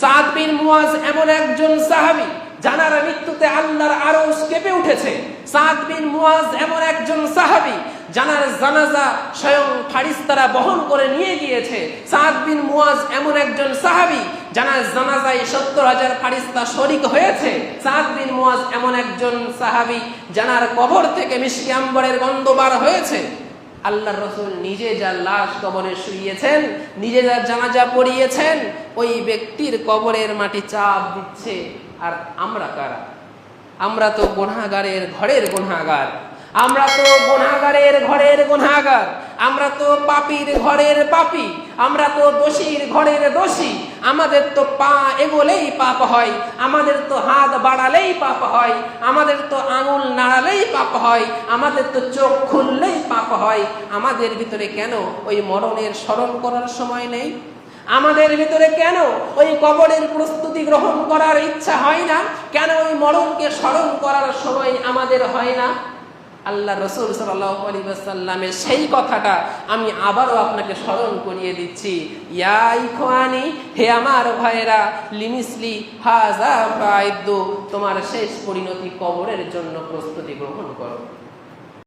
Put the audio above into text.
সাদ বিন মুয়াজ এমন একজন সাহাবী, জানার মৃত্যুতে আল্লাহর আরশ কেঁপে উঠেছে। সাদ বিন মুয়াজ এমন একজন সাহাবী, জানার জানাজা স্বয়ং ফারিস্তারা বহন করে নিয়ে গিয়েছে। সাদ বিন মুয়াজ এমন একজন সাহাবী, জানার জানাজায় সত্তর হাজার ফারিস্তা শরিক হয়েছে। সাদ বিন মুয়াজ এমন একজন সাহাবী, জানার কবর থেকে মিষ্টি আম্বরের গন্ধ হয়েছে। আল্লাহর রসুল নিজে যা লাশ কবরে শুইয়েছেন, নিজে যা জানাজা পড়িয়েছেন ওই ব্যক্তির কবরের মাটি চাপ দিচ্ছে। আর আমরা কারা? আমরা তো গুনাগারের ঘরের গুনাগার আমরা তো গুনাগারের ঘরের গুনাগার আমরা তো পাপির ঘরের পাপি। আমরা তো দোষীর ঘরের দোষী। আমাদের তো পা এগোলেই পাপ হয়। আমাদের তো হাত বাড়ালেই পাপ হয়। আমাদের তো আঙুল নাড়ালেই পাপ হয়। আমাদের তো চোখ খুললেই পাপ হয়। আমাদের ভিতরে কেন ওই মরণের স্মরণ করার সময় নেই? আমাদের ভিতরে কেন ওই কবরের প্রস্তুতি গ্রহণ করার ইচ্ছা হয় না? কেন ওই মরণকে স্মরণ করার সময় আমাদের হয় না? আল্লাহ রসুল সাল্লামের সেই কথাটা আমি আবারও আপনাকে স্মরণ করিয়ে দিচ্ছি। ইয়াই হে আমার ভাইয়েরা, লিমিসলি হাজা তোমার শেষ পরিণতি কবরের জন্য প্রস্তুতি গ্রহণ করো।